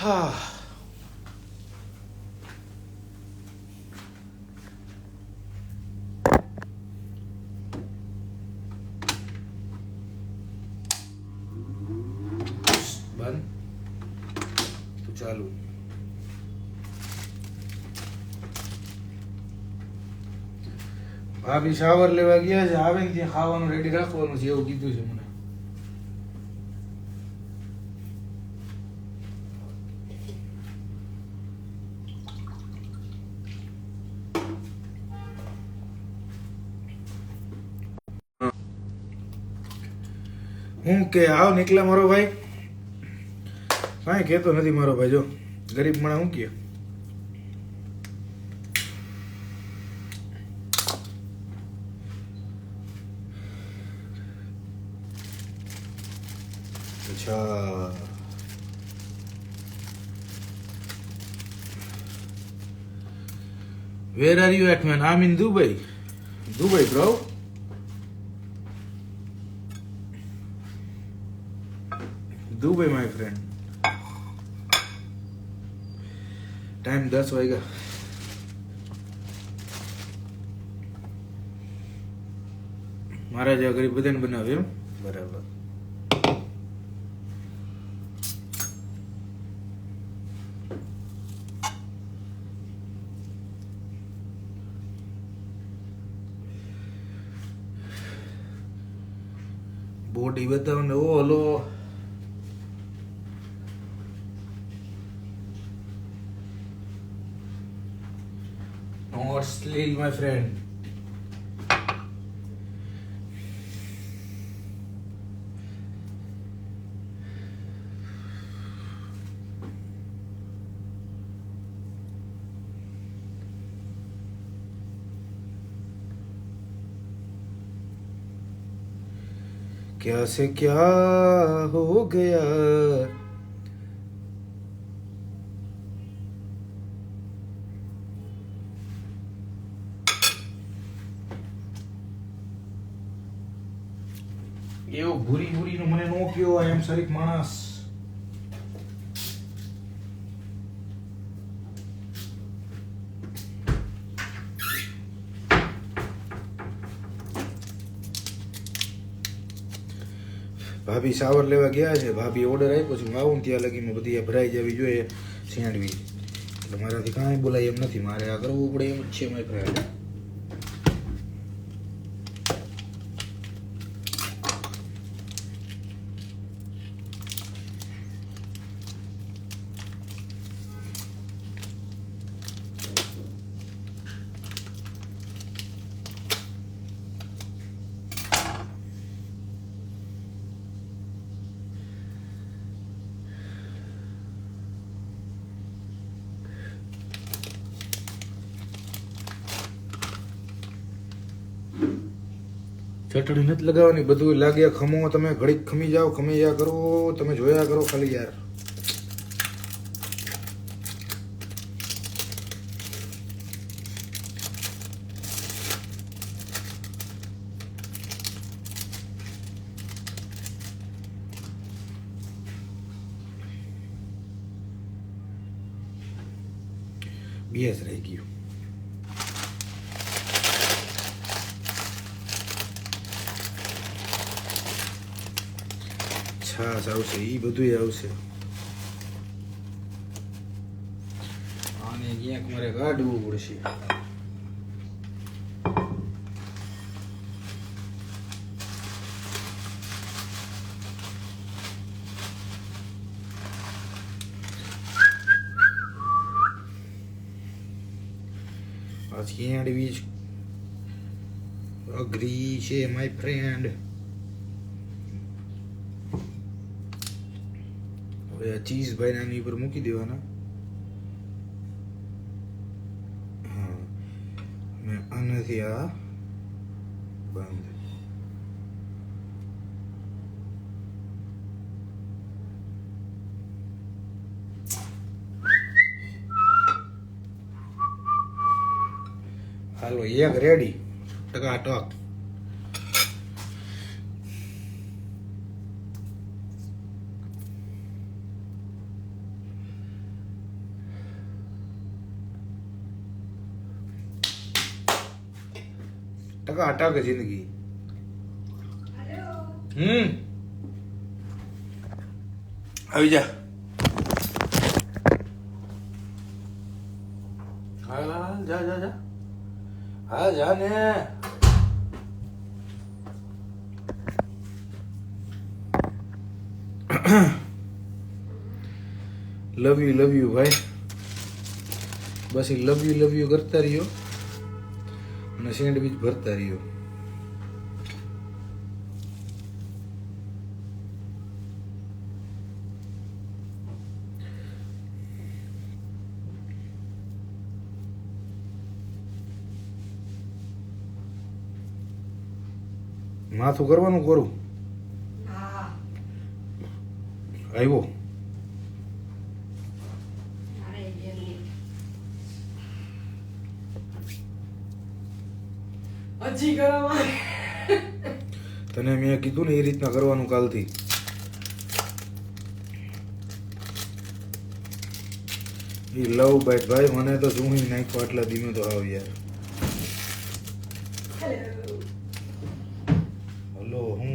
હા. બંધ. તો ચાલુ. ભાભી શાવર લેવા ગયા છે, આવે ને ત્યાં ખાવાનું રેડી રાખવાનું છે એવું કીધું છે મને. હું કે આવ નીકળે મારો ભાઈ. કાંઈ કહેતો નથી મારો ભાઈ જો. ગરીબ મને હું કહે? અચ્છા. Where are you at, man? I'm Dubai Dubai Dubai, bro. Dubai, my friend. Time દસ વાગ્યા. મારા જેવા ગરીબ બધાને બનાવ્યું બરાબર. બોડી બતાવો ને ઓ hello Not still, my friend. क्या से क्या हो गया નો કયો આઈ એમ શરીફ માણસ. ભાભી સાવર લેવા ગયા છે, ભાભી ઓર્ડર આપ્યો છે, હું આવું ત્યાં લગીમાં બધી ભરાઈ જવી જોઈએ સેન્ડવી એટલે મારાથી કાંઈ બોલાય એમ નથી, મારે આ કરવું પડે એમ જ છે મારી ફ્રેન્ડ ચટણી નથી લગાવવાની બધું લાગ્યા ખમો, તમે ઘડીક ખમી જાઓ ખમી કરો, તમે જોયા કરો ખાલી યાર. બીએસ રહી ગયું. છાસ આવશે એ બધું આવશે આને ક્યાંક મારે કાઢવું પડશે આ કેળવી જ અઘરી છે માય હવે આ ચીઝ ભાઈ આની ઉપર મૂકી દેવાના. હા. અને આનાથી આ બંધ. હાલો, એક રેડી ટકાટક ટકા. અટક જિંદગી હમ આવી જા હા જા જા જા હા જા ને લવ યુ લવ યુ ભાઈ બસ એ લવ યુ લવ યુ કરતા રહ્યો અને સેન્ડવિચ ભરતા રહ્યો. માથું કરવાનું કરું? આવ્યો અરે બેન હજી કરવામાં તને મેં કીધું ને એ રીતના કરવાનું કાલથી. એ લવ બાઈટ ભાઈ, મને તો જૂની નાખ્યો આટલા ધીમે તો આવ યાર હેલો હલો હું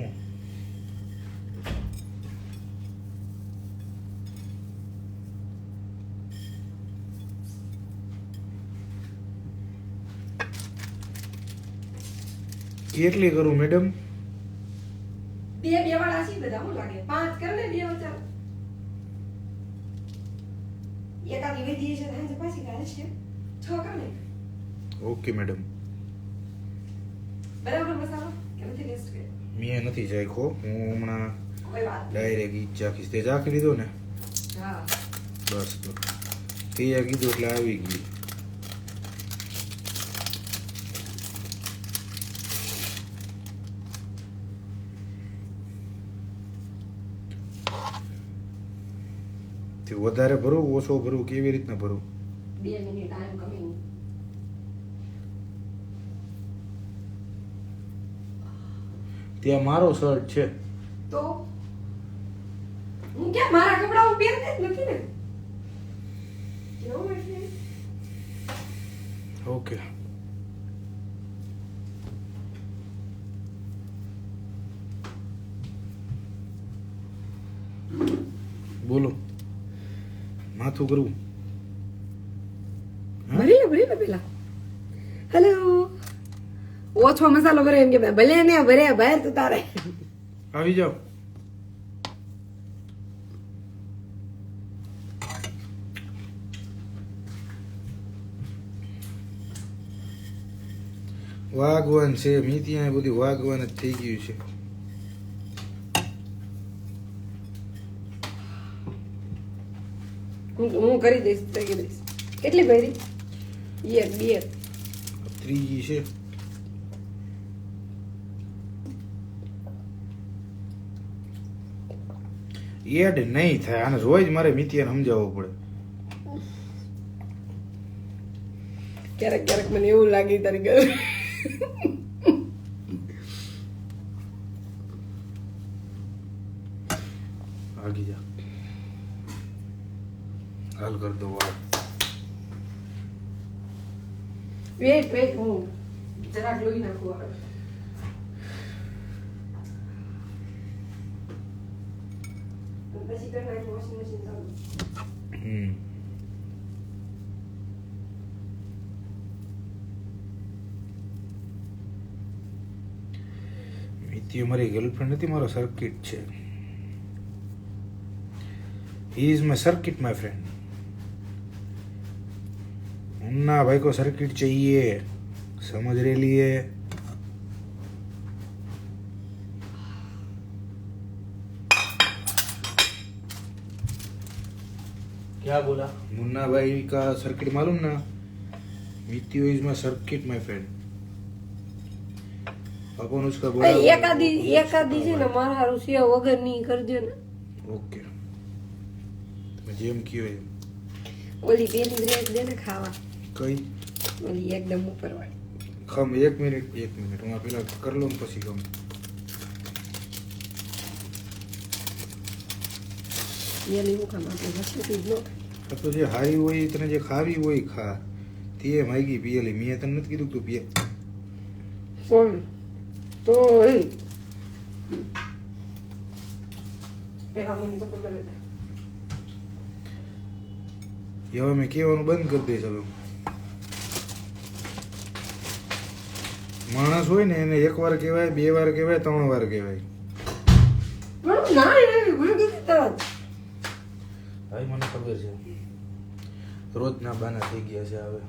કેટલી કરું મેડમ બે બે વાળા છે બધા હું લાગે? પાંચ કર ને બે વચાર એકાદી વધી છે સાંજે પાછી ગાલે છે. છ કર ને. ઓકે મેડમ બરાબર મસાલો? કે નથી ટેસ્ટ કર્યો મેં નથી ચાખ્યો હું હમણાં ડાયરેક્ટ ઈ ચાખીશ તે ચાખી લીધો ને? હા. બસ તો તે કીધું એટલે આવી ગઈ તે વધારે ભરવું ઓછો ભરવું કેવી રીતના ભરવું બે મિનિટ આઈ કમિંગ ત્યાં મારો શર્ટ છે. તો? હું ક્યાં મારા કપડા હું પહેરતી જ નથી ને? કેવું એટલે ઓકે બોલો. માથું કરવું ભરી લે ભરી લે પેલા હેલો ઓછો મસાલો ભરે એમ કે ભલે ને ભરે બહાર તો તારે. આવી જાઓ. વાગવાન છે મી ત્યાં બધું વાગવાન જ થઈ ગયું છે. હું હું કરી દઈશ કરી દઈશ. કેટલી ભરી? એક બે ત્રીજી છે. એડ નહીં થાય આને રોજ મારે મિતિયાને સમજાવવું પડે. ક્યારેક ક્યારેક મને એવું લાગે તારી ઘર આગી જા ચાલુ કરી દઉં વાત વેટ વેટ હું જરાક લોહી નાખું આવે પછી કરી વોશિંગ મશીન ચાલુ મારી ગર્લફ્રેન્ડ હતી મારો સર્કિટ છે he is my circuit my friend Munna भाई को सर्किट चाहिए समझ रहे लिए क्या बोला मुन्ना भाई का सर्किट मालूम ना मित्यो is my circuit my friend अपन उसका बोला એ એકાદી એકાદી છે ને મારા હારું સિયા વગર ની કરજો ને ઓકે તમે જેમ કયો એમ ઓલી પેલી બ્રેડ દે ને ખાવા કઈ? ઓલી એકદમ ઉપર વાળી ખમ એક મિનિટ એક મિનિટ. હું પેલા કરી લઉં પછી ખમ. પેલી હું ખામ આપણે હસી જ નો તો જે હારી હોય તને જે ખાવી હોય ખા. તે માગી પિયેલી મેં તને નથી કીધું તું પીએ. કોણ તો એ હવે મેં કહેવાનું બંધ કરી દઈશ હવે માણસ હોય ને એને એક વાર કહેવાય બે વાર કહેવાય ત્રણ વાર કહેવાય. ભાઈ મને ખબર છે. રોજના બાના થઈ ગયા છે હવે.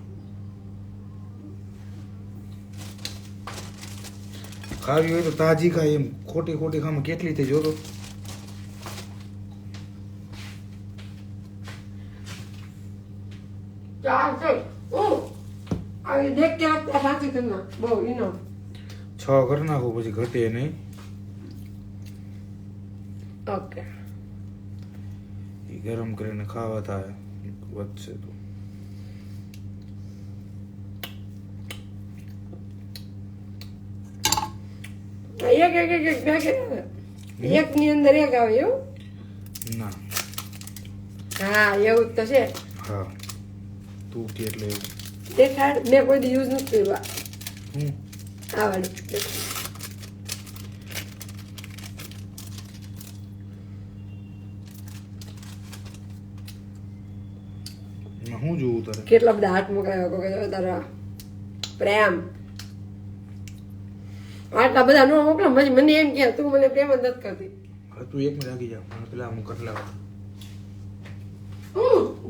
ખાવી હોય તો તાજી ખાય એમ. ખોટી ખોટી ખામાં કેટલી થઈ જોતો ઓ આવી દેખતે વખતે સાચી કરી નાખ બહુ ઈનો. છ કરી નાખો પછી ઘટે નહીં. ઓકે. એ ગરમ કરીને ખાવા થાય વધશે તો. એક એક એક એક બે એક ની અંદર એક આવે એવું? ના. હા એવું જ તો છે. હા. તું કે એટલે એવું. દેખાડ મેં કોઈ દી યુઝ નથી કર્યું આ. વાળું હું જોઉં તારે? કેટલા બધા હાથ મોકલાવ્યા કોઈ કહે તારા પ્રેમ. આટલા બધા નો મોકલા પછી મને એમ કે તું મને પ્રેમ જ નથી કરતી. તું એક મિનિટ આગી જા મને પેલા હું કટલા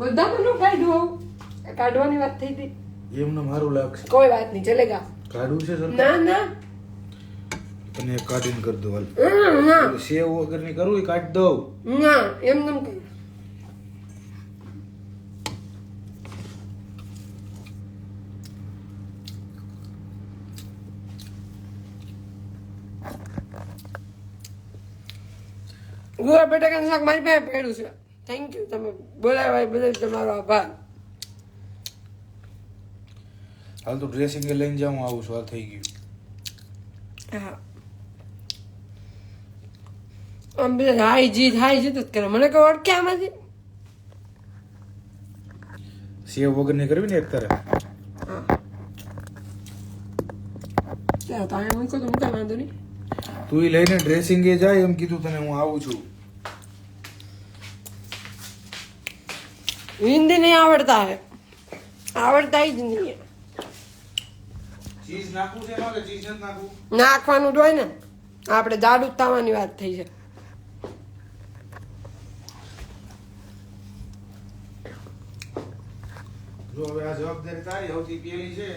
બધા નો કાઢ્યું આવું. કાઢવાની વાત થઈ હતી એમને મારું લાગશે. કોઈ વાત નહીં ચલેગા કાઢું છે સર? ના ના. તને કાઢીને કરી દો હાલ. ના સેવ વગરની કરવું એ કાઢ દઉં. ના એમ નમ કહી ગુવા બેટા કે શાક મારી પાસે પડ્યું છે. થેન્ક યુ તમે બોલાવ્યા બદલ તમારો આભાર. હાલ તો ડ્રેસિંગ લઈને જાઉં આવું છું હાલ થઈ ગયું. આમ બે હાઈ જી હાઈ જી તો કે મને કહો અડકે આમાંથી સેવ વગરની કરવી ને એક તારે તારે મૂકો વાંધો નહીં. તું એ લઈને ડ્રેસિંગે જાય એમ કીધું તને હું આવું છું. હિન્દી નહીં આવડતા હે આવડતા જ નહીં. ચીઝ નાખવું છે એમાં કે ચીઝ નથી નાખવું? નાખવાનું જ હોય ને. આપણે જાડુ તાવાની વાત થઈ છે. જો હવે આ જવાબદારી તારી સૌથી પહેલી છે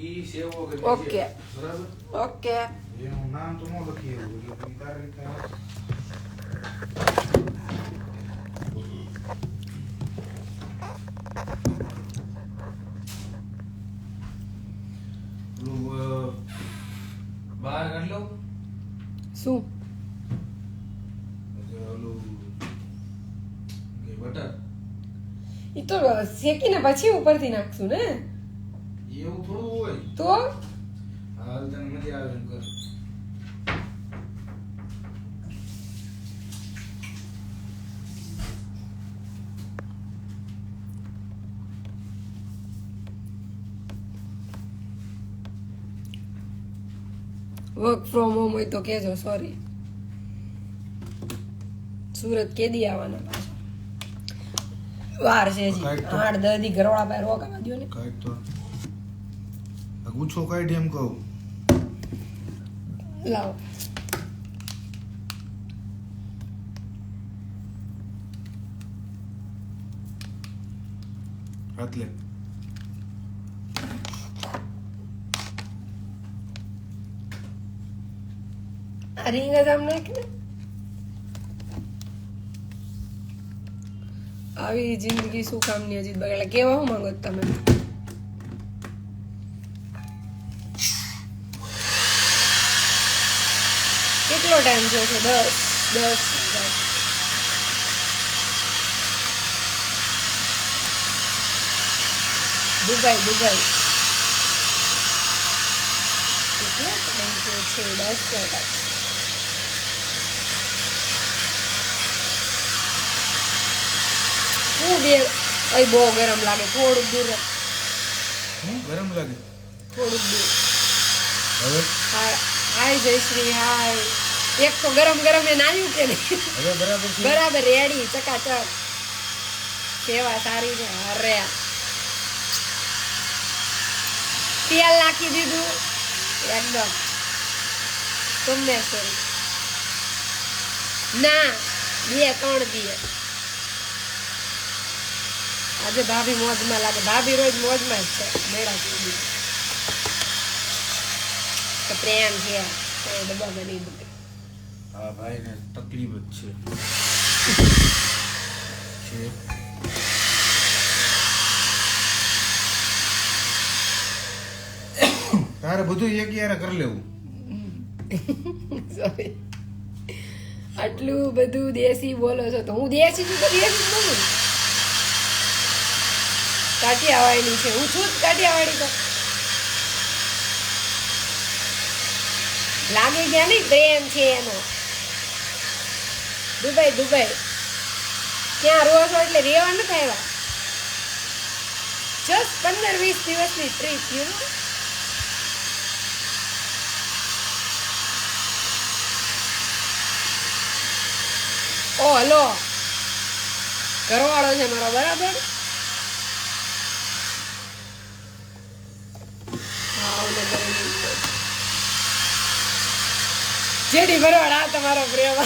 ઈ સેવો કે ઓકે. બરાબર? ઓકે. એનું નામ તો ન લખી એવું એટલે તારી રીતે શું? એ તો શેકીને પછી ઉપરથી નાખશું ને? એવું થોડું હોય. તો? હાલ તને મજા આવે વર્ક ફ્રોમ હોમ હોય તો કહેજો સોરી સુરત કેદી આવવાના પાછા? વાર છે જી આઠ દસ દી ઘરવાળા પાસે રોકાવા દો ને. કાંઈક તો. ગુચ્છો કાઢી એમ કહું? લાવો. હાથ લે આ રીંગ જ આમ નાખ ને આવી જિંદગી શું કામની અજીત બગાડે કેવા હું માંગો તમે કેટલો ટાઈમ થયો છે દસ દસ દસ દુબઈ દુબઈ કેટલો ટાઈમ થયો છે દસ કલાક હું બે અહીં બહુ ગરમ લાગે થોડુંક દૂર હું? ગરમ લાગે? થોડુંક દૂર. હવે? હાય જયશ્રી હાય. એક તો ગરમ ગરમ એ નાયું કે નહીં? હવે બરાબર છે. બરાબર રેડી ચકાચક. સેવા સારી છે અરે. તેલ નાખી દીધું. એકદમ. સોમેશ્વરી ના બે ત્રણ દીએ આજે ભાભી મોજમાં લાગે. ભાભી રોજ મોજમાં જ છે. મેળા સુધી. તો પ્રેમ છે. એ ડબ્બા બની હા ભાઈને તકલીફ જ છે. તારે બધું એક યારે કરી લેવું. આટલું બધું દેશી બોલો છો તો હું દેશી છું તો દેશી બોલું? કાઠિયાવાડી છે. હું છું જ કાઠિયાવાડી તો. લાગે ગયા નહીં પ્રેમ છે એનો. Dubai Dubai. ત્યાં રહો છો એટલે રેવા નથી આવ્યા. જસ્ટ પંદર વીસ દિવસની ટ્રીપ યુ ઓ, હલો. ઘરવાળો છે મારો, બરાબર? જેડી ભરવાડ આ તમારો પ્રેમ.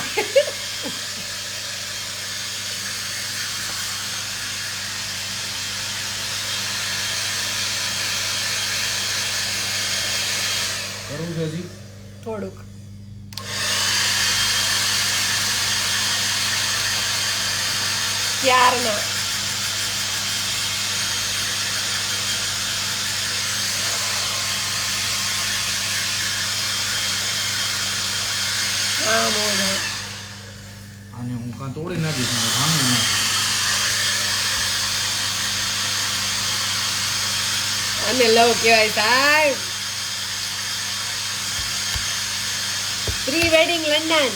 થોડુંક. ત્યારના હા મોજ હા. આને હું કાં તોડી નાખીશ ને ભાંગી નાખીશ અને લવ કહેવાય સાહેબ પ્રી વેડિંગ લંડન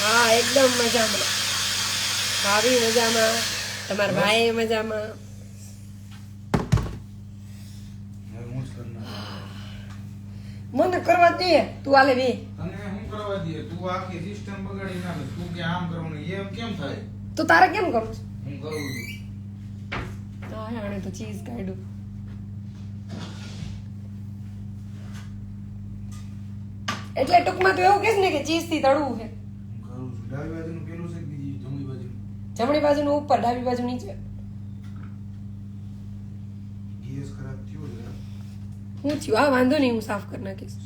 હા એકદમ મજામાં. ભાભી મજામાં તમારા ભાઈ મજામાં. મને કરવા દે તું આલે બે. તને હું કરવા દે તું આખી સિસ્ટમ બગાડી નાખે. તું કે આમ કરવાનું એમ કેમ થાય? તો તારે કેમ કરું છું હું કરું છું. હા આણે તો ચીઝ કાઢું. એટલે ટૂંકમાં તું એવું કહેશ ને કે ચીઝથી તળવું છું. ડાબી બાજુનું પેલું છે કે બીજી જમણી બાજુ? જમણી બાજુનું ઉપર ડાબી બાજુ નીચે. ગેસ ખરાબ થયો છે હું થયું? આ વાંધો નહીં હું સાફ કરી નાખીશ.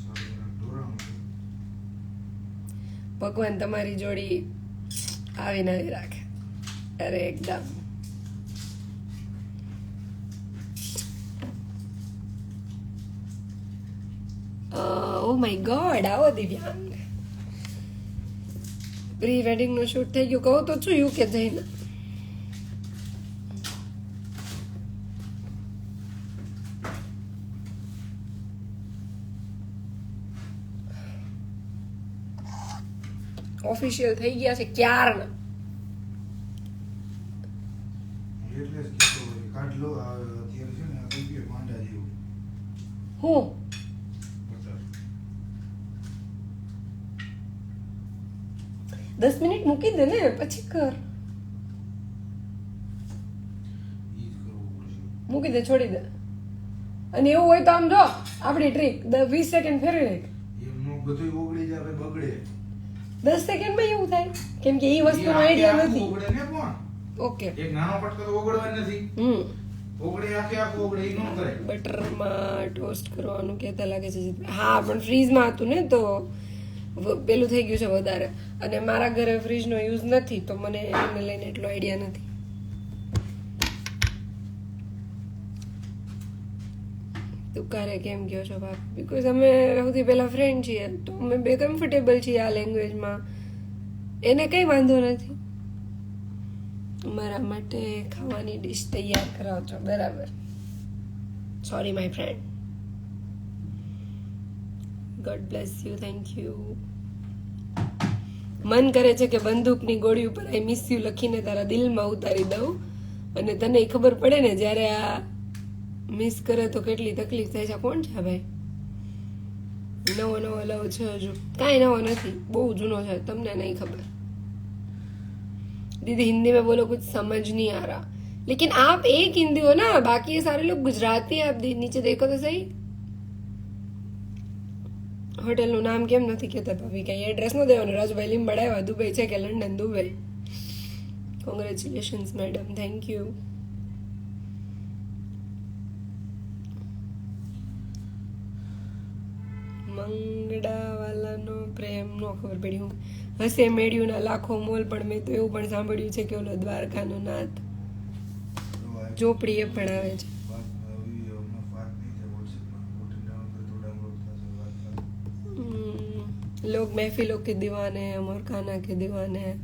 ભગવાન તમારી જોડી આવી ના રાખે. અરે એકદમ. ઓ માય ગોડ આવો દિવ્યાંગ. પ્રી વેડિંગનું શૂટ થઈ ગયું. કહું તો છું યુકે જઈને. ઓફિશિયલ થઈ ગયા છે ક્યારના એટલે જ કીધું હોય, કાઢ લો આ અત્યારે છે ને આ થઈ ગયું માંડા જેવું હું બટર. દસ મિનિટ મૂકી દે ને પછી કર. મૂકી દે છોડી દે. અને એવું હોય તો આમ જો આપણી ટ્રીક વીસ સેકન્ડ ફેરવી એમનું બધું ઓગળી જાય બગડે. દસ સેકન્ડમાં એવું થાય. કેમ કે એ આખે આઈડિયા નથી. ઓકે. એક નાનો પટકો તો ઓગળવા નથી. હમ. ઓગળે આખે આખું ઓગળે ઈ ન કરે બટરમાં ટોસ્ટ કરવાનું કહેતા લાગે છે. હા પણ ફ્રીઝમાં હતું ને તો પેલું થઈ ગયું છે વધારે. અને મારા ઘરે ફ્રીજનો યુઝ નથી, તો મને એને લઈને એટલો આઈડિયા નથી. તું કારે કેમ કહો છો બાપ? બીકોઝ અમે સૌથી પહેલા ફ્રેન્ડ છીએ, તો અમે બે કમ્ફર્ટેબલ છીએ આ લેંગ્વેજમાં એને કંઈ વાંધો નથી. મારા માટે ખાવાની ડીશ તૈયાર કરાવજો, બરાબર? Sorry my friend God bless you thank you મન કરે છે કે બંદૂકની ગોળી ઉપર આઈ મિસ યુ લખીને તારા દિલમાં ઉતારી દઉં અને તને ય ખબર પડે ને જ્યારે આ મિસ કરે તો કેટલી તકલીફ થાય છે આ કોણ છે આ ભાઈ નવો નવો લવ છે હજુ કાંઈ નવો નથી બહુ જૂનો છે તમને નહીં ખબર दीदी हिंदी में बोलो कुछ समझ नहीं आ रहा लेकिन आप एक हिंदी हो ना बाकी ये सारे लोग गुजराती हैं आप दे- नीचे देखो तो सही હોટલનું નામ કેમ નથી કહેતા ભાભી? કાંઈ એડ્રેસ ન દેવાનું. રાજુભાઈ લીંબડ આવ્યા દુબઈ છે કે London? Dubai. Congratulations madam thank you મંગડાવાલાનો પ્રેમ નો ખબર પડી. હું હશે મેળ્યુંના લાખો મોલ પણ મેં તો એવું પણ સાંભળ્યું છે કે ઓલો દ્વારકાનો નાથ ઝોપડીએ એ પણ આવે છે. लोग महफिलों के दीवाने हैं अमर खाना के दीवाने हैं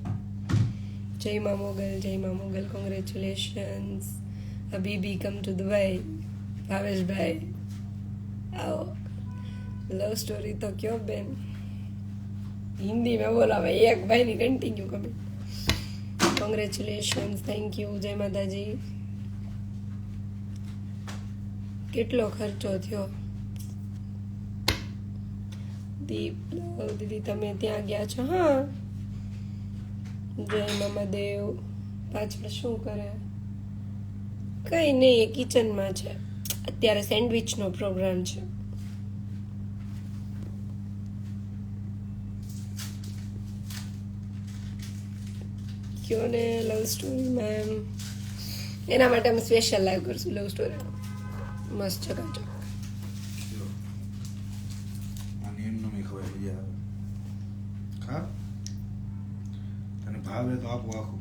जय माँ मोगल जय माँ Mughal congratulations Habibi come to Dubai Bhavesh bhai आओ लव स्टोरी तो क्यों बेन हिंदी में बोला भाई एक भाई नहीं कंटिन्यू कभी કોંગ્રેચ્યુલેશન્સ થેન્ક યુ જય માતાજી કેટલો ખર્ચો થયો દીપ દીદી, તમે ત્યાં ગયા છો? હા. જય મામાદેવ પાછળ શું કરે? કઈ નહીં, એ કિચનમાં છે. અત્યારે સેન્ડવિચનો પ્રોગ્રામ છે. કયો ને, લવ સ્ટોરીમાં એના માટે અમે સ્પેશિયલ લાઈવ કરશું, લવ સ્ટોરી. મસ્ત ચકાચક આને એમનો મેં ખવાય મજા આવે ખા ભાવે તો આપો આખું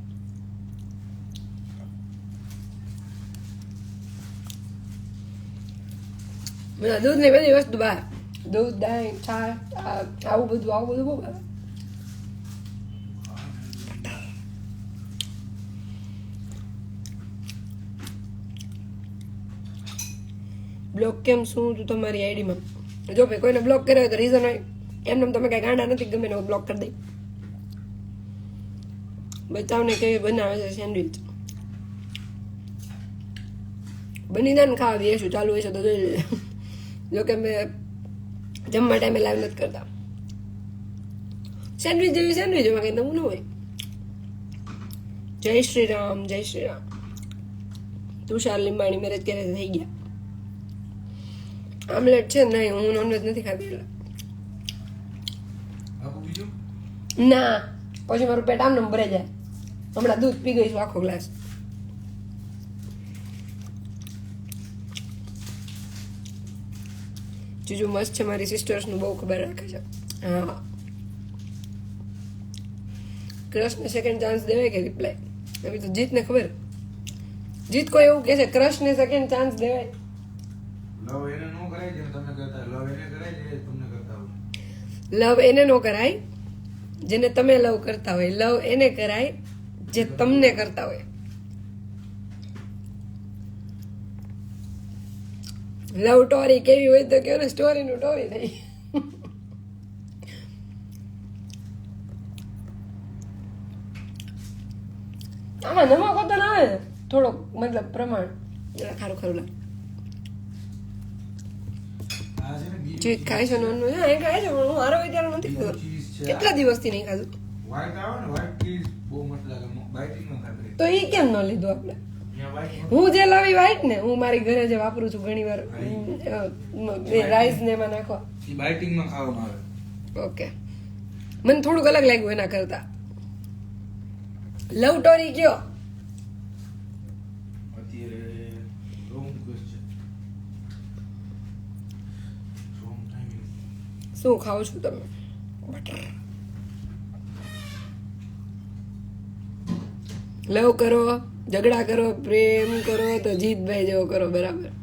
મને દૂધ ને બધી વસ્તુ બહાર દૂધ દહીં ચા આ- આવું બધું આવું બધું બહુ ભાવે બ્લોક કેમ શું તું તમારી આઈડીમાં જો ભાઈ કોઈને બ્લોક કર્યો હોય તો રીઝન હોય એમને તમે કાંઈ ગાંડા નથી ગમે બ્લોક કરી દઈ બચાવને કેવી બનાવે છે સેન્ડવિચ બની જાય ને ખાવા દઈશું ચાલુ હશે તો જોઈ લેજો જો કે મેં જમવા ટાઈમે લાઈવ નથી કરતા. સેન્ડવિચ જેવી સેન્ડવિચ એમાં કંઈ નવું ન હોય. જય શ્રી રામ જય શ્રી રામ. તુષાર લીંબાણી મેરેજ ક્યારે થઈ ગયા. આમલેટ છે નહીં હું નોનવેજ નથી ખાતી ના પછી મારું પેટ આમ નમ જાય. હમણાં દૂધ પી ગઈ છું આખો ગ્લાસ જીજુ મસ્ત છે મારી સિસ્ટર્સનું બહુ ખબર રાખે છે. હા. ક્રશને સેકન્ડ ચાન્સ દેવાય કે રિપ્લાય એવી તો જીતને ખબર. જીત કોઈ એવું કહે છે ક્રશને સેકન્ડ ચાન્સ દેવાય? લવ એને નો કરાય જેને તમે કરતા લવ એને કરાય જે તમને કરતા હોય. લવ એને નો કરાય જેને તમે લવ કરતા હોય. લવ એને કરાય જે તમને કરતા હોય. લવ સ્ટોરી કેવી હોય તો કેવું ને સ્ટોરી નું ટોરી થઈ આમાં નમકો તો ના આવે થોડોક મતલબ પ્રમાણ. ખારું ખારું લાગે. જે ખાય છે નોનનું હા એ ખાય છે પણ હું મારો અત્યારે નથી છે કેટલા દિવસથી નહીં ખાધું? બહુ મસ્ત લાગે. નો તો એ કેમ ન લીધું આપણે? હું જે લાવી વ્હાઈટ ને હું મારી ઘરે જે વાપરું છું ઘણી વાર રાઈસ ને એમાં નાખવા. એ બાઇટિંગમાં ખાવામાં આવે. ઓકે. મને થોડુંક અલગ લાગ્યું એના કરતા. લવ ટોરી કયો? શું ખાવ છો તમે? બટર લવ કરો ઝઘડા કરો પ્રેમ કરો તો જીતભાઈ જેવો કરો બરાબર.